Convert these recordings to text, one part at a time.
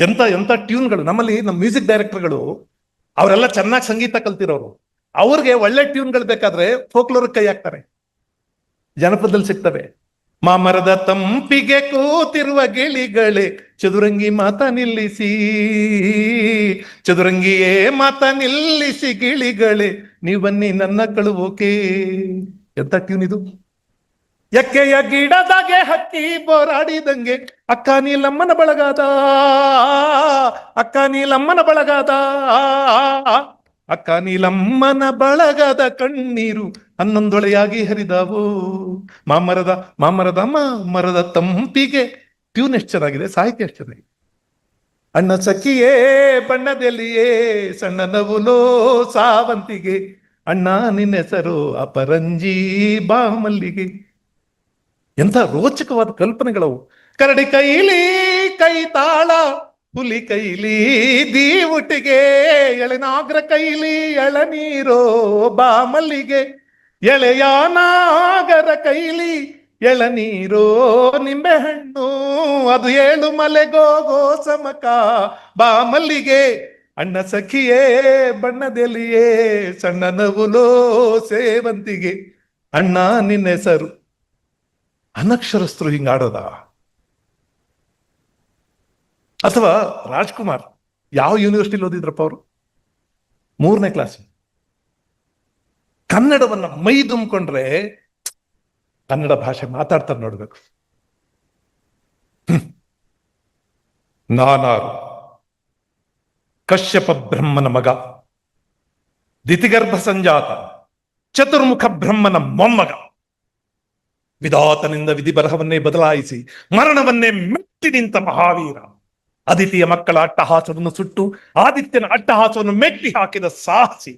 ಎಂತ ಎಂತ ಟ್ಯೂನ್ಗಳು ನಮ್ಮಲ್ಲಿ ನಮ್ಮ ಮ್ಯೂಸಿಕ್ ಡೈರೆಕ್ಟರ್ಗಳು ಅವರೆಲ್ಲ ಚೆನ್ನಾಗಿ ಸಂಗೀತ ಕಲ್ತಿರೋರು. ಅವ್ರಿಗೆ ಒಳ್ಳೆ ಟ್ಯೂನ್ಗಳು ಬೇಕಾದ್ರೆ ಫೋಕ್ಲೋರ್ ಕೈ ಹಾಕ್ತಾರೆ. ಜನಪದದಲ್ಲಿ ಸಿಗ್ತವೆ. ಮಾಮರದ ತಂಪಿಗೆ ಕೂತಿರುವ ಗಿಳಿಗಳೇ, ಚದುರಂಗಿ ಮಾತ ನಿಲ್ಲಿಸಿ. ಚದುರಂಗಿಯೇ ಮಾತ ನಿಲ್ಲಿಸಿ ಗಿಳಿಗಳೇ ನೀವು ಬನ್ನಿ ನನ್ನ ಕಳುವೋಕೆ. ಎಂತ ಟ್ಯೂನ್ ಇದು? ಎಕ್ಕೆಯ ಗಿಡದಾಗೆ ಹಕ್ಕಿ ಬೋರಾಡಿದಂಗೆ, ಅಕ್ಕ ನೀಲಮ್ಮನ ಬಳಗಾದ, ಅಕ್ಕ ನೀಲಮ್ಮನ ಬಳಗಾದ, ಅಕ್ಕ ನೀಲಮ್ಮನ ಬಳಗದ ಕಣ್ಣೀರು ಹನ್ನೊಂದೊಳೆಯಾಗಿ ಹರಿದವು. ಮಾಮರದ ಮಾಮರದ ಮಾಮರದ ತಂಪಿಗೆ ಟ್ಯೂನ್ ಎಷ್ಟು ಚೆನ್ನಾಗಿದೆ, ಸಾಹಿತ್ಯ ಎಷ್ಟು ಚೆನ್ನಾಗಿದೆ. ಅಣ್ಣ ಸಖಿಯೇ, ಬಣ್ಣದಲ್ಲಿಯೇ, ಸಣ್ಣ ನವುಲೋ ಸಾವಂತಿಗೆ, ಅಣ್ಣ ನಿನ್ನೆಸರು ಅಪರಂಜಿ ಬಾಮಲ್ಲಿಗೆ ಎಂಥ ರೋಚಕವಾದ ಕಲ್ಪನೆಗಳವು. ಕರಡಿ ಕೈಲಿ ಕೈ ತಾಳ, ಹುಲಿ ಕೈಲಿ ದೀವುಟಿಗೆ, ಎಳೆನಾಗ್ರ ಕೈಲಿ ಎಳನೀರೋ ಬಾಮಲ್ಲಿಗೆ, ಎಳೆಯ ನಾಗರ ಕೈಲಿ ಎಳನೀರೋ ನಿಂಬೆ ಹಣ್ಣು, ಅದು ಏಳು ಮಲೆಗೋಗೋ ಸಮಕ ಬಾಮಲ್ಲಿಗೆ, ಅಣ್ಣ ಸಖಿಯೇ ಬಣ್ಣದೆಲಿಯೇ ಸಣ್ಣ ನವುಲೋ ಸೇವಂತಿಗೆ, ಅಣ್ಣ ನಿನ್ನ ಹೆಸರು ಅನಕ್ಷರಸ್ಥರು ಹಿಂಗಾಡೋದ ಅಥವಾ ರಾಜ್ಕುಮಾರ್ ಯಾವ ಯೂನಿವರ್ಸಿಟಿಲಿ ಓದಿದ್ರಪ್ಪ ಅವರು? ಮೂರನೇ ಕ್ಲಾಸ್ ಕನ್ನಡವನ್ನ ಮೈ ತುಂಬಿಕೊಂಡ್ರೆ ಕನ್ನಡ ಭಾಷೆ ಮಾತಾಡ್ತಾರೆ ನೋಡ್ಬೇಕು. ನಾನಾರು. ಕಶ್ಯಪ ಬ್ರಹ್ಮನ ಮಗ. ದಿತಿಗರ್ಭ ಸಂಜಾತ. ಚತುರ್ಮುಖ ಬ್ರಹ್ಮನ ಮೊಮ್ಮಗ. ವಿಧಾತನಿಂದ ವಿಧಿ ಬರಹವನ್ನೇ ಬದಲಾಯಿಸಿ ಮರಣವನ್ನೇ ಮೆಟ್ಟಿ ನಿಂತ ಮಹಾವೀರ ಅದಿತಿಯ ಮಕ್ಕಳ ಅಟ್ಟಹಾಸವನ್ನು ಸುಟ್ಟು ಆದಿತ್ಯನ ಅಟ್ಟಹಾಸವನ್ನು ಮೆಟ್ಟಿ ಹಾಕಿದ ಸಾಹಸಿ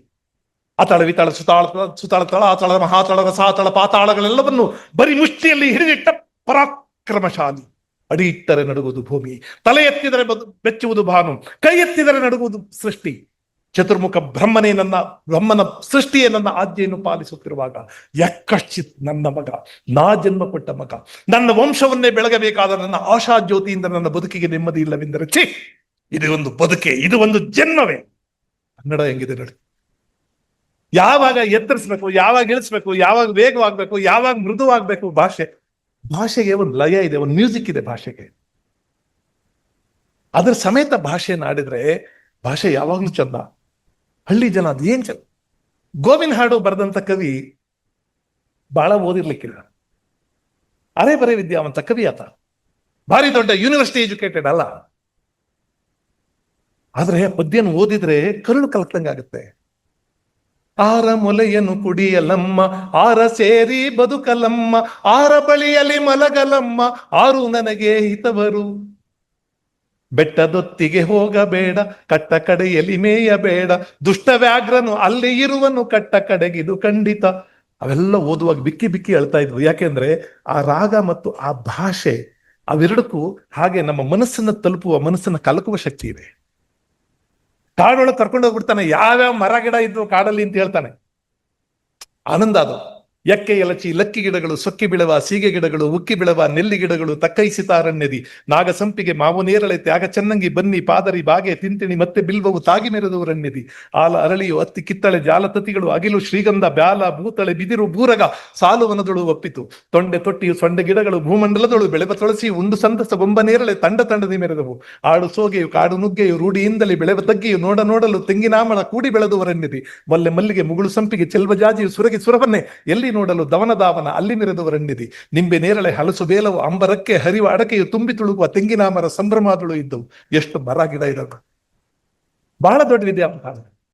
ಅತಳ ವಿತಳ ಸುತಾಳ ಸುತಳ ತಳ ಅತಳ ಮಹಾತಳ ಸಾತಳ ಪಾತಾಳಗಳೆಲ್ಲವನ್ನು ಬರಿ ಮುಷ್ಟಿಯಲ್ಲಿ ಹಿಡಿದಿಟ್ಟ ಪರಾಕ್ರಮಶಾಲಿ ಅಡಿ ನಡುಗುವುದು ಭೂಮಿ ತಲೆ ಎತ್ತಿದರೆ ಬೆಚ್ಚುವುದು ಭಾನು ಕೈ ಎತ್ತಿದರೆ ನಡುಗುವುದು ಸೃಷ್ಟಿ ಚತುರ್ಮುಖ ಬ್ರಹ್ಮನೇ ನನ್ನ, ಬ್ರಹ್ಮನ ಸೃಷ್ಟಿಯೇ ನನ್ನ ಆಜ್ಞೆಯನ್ನು ಪಾಲಿಸುತ್ತಿರುವಾಗ ಯಕ್ಕಶ್ಚಿತ್ ನನ್ನ ಮಗ, ನಾ ಜನ್ಮ ಕೊಟ್ಟ ಮಗ, ನನ್ನ ವಂಶವನ್ನೇ ಬೆಳಗಬೇಕಾದ ನನ್ನ ಆಶಾ ಜ್ಯೋತಿಯಿಂದ ನನ್ನ ಬದುಕಿಗೆ ನೆಮ್ಮದಿ ಇಲ್ಲವೆಂದರೆ ಛಿ, ಇದು ಒಂದು ಬದುಕೆ, ಇದು ಒಂದು ಜನ್ಮವೇ. ಕನ್ನಡ ಹೆಂಗಿದೆ ನೋಡಿ. ಯಾವಾಗ ಎತ್ತರಿಸ್ಬೇಕು, ಯಾವಾಗ ಇಳಿಸ್ಬೇಕು, ಯಾವಾಗ ವೇಗವಾಗ್ಬೇಕು, ಯಾವಾಗ ಮೃದುವಾಗ್ಬೇಕು ಭಾಷೆ. ಭಾಷೆಗೆ ಒಂದು ಲಯ ಇದೆ, ಒಂದು ಮ್ಯೂಸಿಕ್ ಇದೆ ಭಾಷೆಗೆ. ಅದ್ರ ಸಮೇತ ಭಾಷೆಯನ್ನು ಆಡಿದ್ರೆ ಭಾಷೆ ಯಾವಾಗ್ಲೂ ಚಂದ. ಹಳ್ಳಿ ಜನ ಅದು ಏನ್ ಚಂದ. ಗೋವಿನ ಹಾಡು ಬರೆದಂತ ಕವಿ ಬಹಳ ಓದಿರ್ಲಿಕ್ಕಿಲ್ಲ. ಅರೆ ಬರೇ ವಿದ್ಯಾವಂತ ಕವಿ ಆತ ಭಾರಿ ದೊಡ್ಡ ಯೂನಿವರ್ಸಿಟಿ ಎಜುಕೇಟೆಡ್ ಅಲ್ಲ. ಆದ್ರೆ ಪದ್ಯನ ಓದಿದ್ರೆ ಕರುಳು ಕಲಕ್ದಂಗಾಗುತ್ತೆ ಆರ ಮೊಲೆಯನ್ನು ಕುಡಿಯಲಮ್ಮ, ಆರ ಸೇರಿ ಬದುಕಲಮ್ಮ, ಆರ ಬಳಿಯಲ್ಲಿ ಮಲಗಲಮ್ಮ, ಆರು ನನಗೆ ಹಿತವರು. ಬೆಟ್ಟದೊತ್ತಿಗೆ ಹೋಗಬೇಡ ಕಟ್ಟ ಕಡೆಯಲ್ಲಿ ಮೇಯಬೇಡ. ದುಷ್ಟ ವ್ಯಾಘ್ರನು ಅಲ್ಲಿ ಇರುವನು ಕಟ್ಟ ಕಡೆಗಿದು ಖಂಡಿತ. ಅವೆಲ್ಲ ಓದುವಾಗ ಬಿಕ್ಕಿ ಬಿಕ್ಕಿ ಅಳ್ತಾ ಇದ್ವು. ಯಾಕೆಂದ್ರೆ ಆ ರಾಗ ಮತ್ತು ಆ ಭಾಷೆ ಅವೆರಡಕ್ಕೂ ಹಾಗೆ ನಮ್ಮ ಮನಸ್ಸನ್ನ ತಲುಪುವ, ಮನಸ್ಸನ್ನ ಕಲಕುವ ಶಕ್ತಿ ಇದೆ. ಕಾಡೊಳಗೆ ಕರ್ಕೊಂಡು ಹೋಗ್ಬಿಡ್ತಾನೆ. ಯಾವ್ಯಾವ ಮರ ಗಿಡ ಇದ್ವು ಕಾಡಲ್ಲಿ ಅಂತ ಹೇಳ್ತಾನೆ. ಆನಂದ ಅದು. ಎಕ್ಕೆ ಎಲಚಿ, ಲಕ್ಕಿ ಗಿಡಗಳು, ಸೊಕ್ಕಿ ಬಿಳವ, ಸೀಗೆ ಗಿಡಗಳು, ಉಕ್ಕಿ ಬಿಳವ, ನೆಲ್ಲಿ ಗಿಡಗಳು ತಕ್ಕೈಸಿತಾರಣ್ಯದಿ ನಾಗಸಂಪಿಗೆ ಮಾವು ನೇರಳೆ ತ್ಯಾಗ ಚೆನ್ನಂಗಿ ಬನ್ನಿ, ಪಾದರಿ ಬಾಗೆ ತಿಂತಿಣಿ, ಮತ್ತೆ ಬಿಲ್ವವು ತಾಗಿ ಮೆರೆದವು ರಣ್ಯದಿ ಆಲ ಅರಳಿಯು ಅತ್ತಿ ಕಿತ್ತಳೆ ಜಾಲತತಿಗಳು ಅಗಿಲು, ಶ್ರೀಗಂಧ, ಬ್ಯಾಲ, ಭೂತಳೆ, ಬಿದಿರು ಬೂರಗ ಸಾಲುವನದಳು ಒಪ್ಪಿತು. ತೊಂಡೆ ತೊಟ್ಟಿಯು, ಸೊಂಡೆ ಗಿಡಗಳು, ಭೂಮಂಡಲದಳು ಬೆಳೆವ ತೊಳಸಿ, ಉಂಡು ಸಂತಸ ಬೊಂಬ ನೇರಳೆ ತಂಡ ತಂಡದಿ ಮೆರೆದವು. ಆಡು ಸೋಗೆಯು, ಕಾಡು ನುಗ್ಗೆಯು, ರೂಢಿಯಿಂದಲೇ ಬೆಳೆವ ತಗ್ಗಿಯು, ನೋಡ ನೋಡಲು ತೆಂಗಿನಾಮಣ ಕೂಡಿ ಬೆಳೆದವರನ್ಯದಿ ಮಲ್ಲೆ ಮಲ್ಲಿಗೆ ಮುಗುಳು ಸಂಪಿಗೆ, ಚೆಲ್ವ ಜಾಜಿಯು, ಸುರಗಿ ಸುರವನ್ನೇ, ಎಲ್ಲಿ ನೋಡಲು ದವನ ದಾವನ ಅಲ್ಲಿ ಮೆರೆದವರನ್ನಿದಿ ನಿಂಬೆ ನೇರಳೆ, ಹಲಸು, ಬೇಲವು, ಅಂಬರಕ್ಕೆ, ಹರಿವ, ಅಡಕೆಯು ತುಂಬಿ ತುಳುಕುವ ತೆಂಗಿನಾಮರ, ಸಂಭ್ರಮಾದಳು ಇದ್ದವು. ಎಷ್ಟು ಮರ ಗಿಡ ಇರೋದು. ಬಹಳ ದೊಡ್ಡ ವಿದ್ಯಾವಂತ